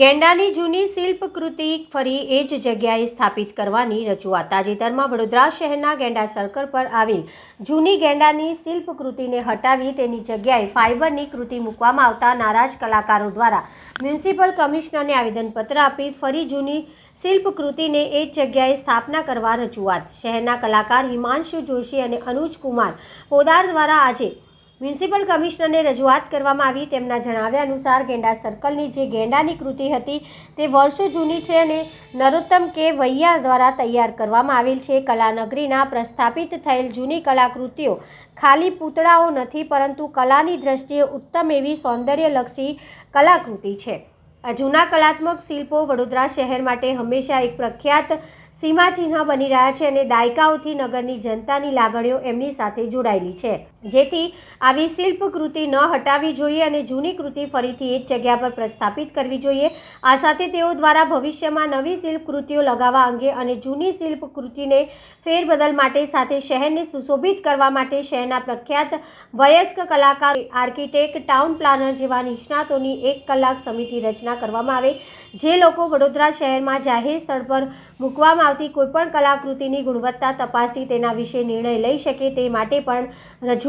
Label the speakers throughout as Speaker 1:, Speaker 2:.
Speaker 1: ગેંડાની જૂની શિલ્પકૃતિ ફરી એ જ જગ્યાએ સ્થાપિત કરવાની રજૂઆત. તાજેતરમાં વડોદરા શહેરના ગેંડા સર્કલ પર આવેલ જૂની ગેંડાની શિલ્પકૃતિને હટાવી તેની જગ્યાએ ફાઇબરની કૃતિ મૂકવામાં આવતા નારાજ કલાકારો દ્વારા મ્યુનિસિપલ કમિશનરને આવેદનપત્ર આપી ફરી જૂની શિલ્પકૃતિને એ જ જગ્યાએ સ્થાપના કરવા રજૂઆત. શહેરના કલાકાર હિમાંશુ જોશી અને અનુજ કુમાર પોદાર દ્વારા આજે મ્યુનિસિપલ કમિશનરને રજૂઆત કરવામાં આવી. તેમના જણાવ્યા અનુસાર ગેંડા સર્કલની જે ગેંડાની કૃતિ હતી તે વર્ષો જૂની છે અને નરોત્તમ કે વૈયાર દ્વારા તૈયાર કરવામાં આવેલ છે. કલાનગરીના પ્રસ્થાપિત થયેલ જૂની કલાકૃતિઓ ખાલી પૂતળાઓ નથી, પરંતુ કલાની દ્રષ્ટિએ ઉત્તમ એવી સૌંદર્યલક્ષી કલાકૃતિ છે. આ જૂના કલાત્મક શિલ્પો વડોદરા શહેર માટે હંમેશા એક પ્રખ્યાત સીમાચિહ્ન બની રહ્યા છે અને દાયકાઓથી નગરની જનતાની લાગણીઓ એમની સાથે જોડાયેલી છે. જેથી આવી શિલ્પકૃતિ ન હટાવવી જોઈએ અને જૂની કૃતિ ફરીથી એ જ જગ્યા પર પ્રસ્થાપિત કરવી જોઈએ. આ સાથે તેઓ દ્વારા ભવિષ્યમાં નવી શિલ્પકૃતિઓ લગાવવા અંગે અને જૂની શિલ્પકૃતિને ફેરબદલ માટે સાથે શહેરને સુશોભિત કરવા માટે શહેરના પ્રખ્યાત વયસ્ક કલાકાર આર્કિટેક્ટ, ટાઉન પ્લાનર જેવા નિષ્ણાતોની એક કલાક સમિતિ રચના કરવામાં આવે. જે લોકો વડોદરા શહેરમાં જાહેર સ્થળ પર મૂકવામાં આવતી કોઈપણ કલાકૃતિની ગુણવત્તા તપાસી તેના વિશે નિર્ણય લઈ શકે તે માટે પણ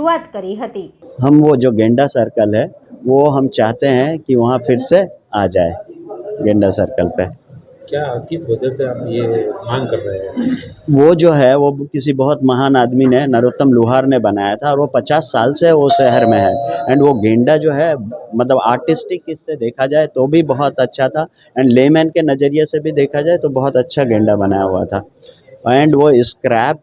Speaker 1: शुरुआत करी थी
Speaker 2: हम वो जो गेंडा सर्कल है वो हम चाहते हैं कि वहाँ फिर से आ जाए गेंडा सर्कल पे।
Speaker 3: क्या किस वजह से आप ये मांग कर रहे हैं?
Speaker 2: वो जो है वो किसी बहुत महान आदमी ने नरोत्तम लोहार ने बनाया था और वो पचास साल से वो शहर में है। एंड वो गेंडा जो है मतलब आर्टिस्टिक इससे देखा जाए तो भी बहुत अच्छा था। एंड लेमैन के नज़रिए से भी देखा जाए तो बहुत अच्छा गेंडा बनाया हुआ था। एंड वो स्क्रैप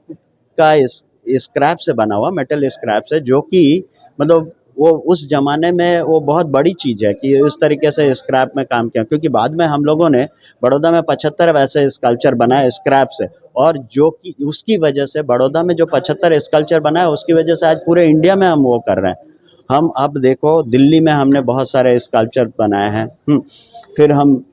Speaker 2: का इस स्क्रैप से बना हुआ मेटल स्क्रैप से जो कि मतलब वो उस ज़माने में वो बहुत बड़ी चीज़ है कि इस तरीके से स्क्रैप में काम किया। क्योंकि बाद में हम लोगों ने बड़ौदा में पचहत्तर वैसे स्कल्पचर बनाए स्क्रैप से और जो कि उसकी वजह से बड़ौदा में जो पचहत्तर स्कल्पचर बनाए उसकी वजह से आज पूरे इंडिया में हम वो कर रहे हैं। हम अब देखो दिल्ली में हमने बहुत सारे स्कल्पचर बनाए हैं। हम्म, फिर हम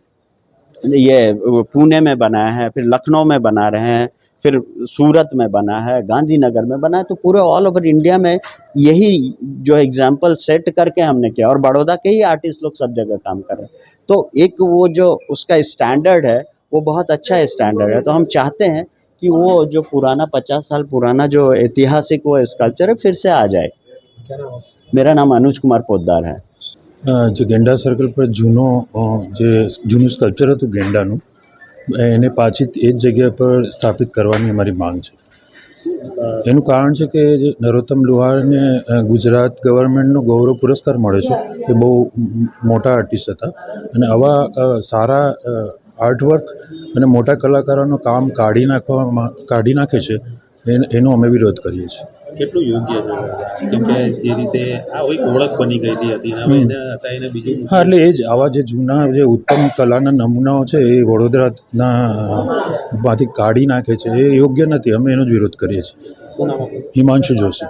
Speaker 2: ये पुणे में बनाए हैं फिर लखनऊ में बना रहे हैं। फिर सूरत में बना है, गांधीनगर में बना है तो पूरे ऑल ओवर इंडिया में यही जो एग्ज़ाम्पल सेट करके हमने किया और बड़ौदा के ही आर्टिस्ट लोग सब जगह काम कर रहे हैं। तो एक वो जो उसका स्टैंडर्ड है, वो बहुत अच्छा स्टैंडर्ड है। तो हम चाहते हैं कि वो जो पुराना पचास साल पुराना जो ऐतिहासिक वो स्कल्पचर है, फिर से आ जाए। मेरा नाम अनुज कुमार पोदार है।
Speaker 4: जो गेंडा सर्कल पर जूनो जो जूनो स्कल्पचर है तो गेंडा नु। એને પાછી એ જ જગ્યા પર સ્થાપિત કરવાની અમારી માંગ છે. એનું કારણ છે કે જે નરોત્તમ લુહારને ગુજરાત ગવર્મેન્ટનો ગૌરવ પુરસ્કાર મળે છે. એ બહુ મોટા આર્ટિસ્ટ હતા. અને આવા સારા આર્ટવર્ક અને મોટા કલાકારોનું કામ કાઢી નાખવામાં, કાઢી નાખે છે એનો અમે વિરોધ કરીએ છીએ.
Speaker 3: કેટલું યોગ્ય છે? કેમ કે જે રીતે આ એક ઓળખ બની ગઈ હતી હવે એને હટાવીને બીજું
Speaker 4: હા એટલે એ જ આવા જે જૂના જે ઉત્તમ કલાના નમૂનાઓ છે એ વડોદરાના માંથી કાઢી નાખે છે એ યોગ્ય નથી. અમે એનો જ વિરોધ કરીએ છીએ? હિમાંશુ જોશી.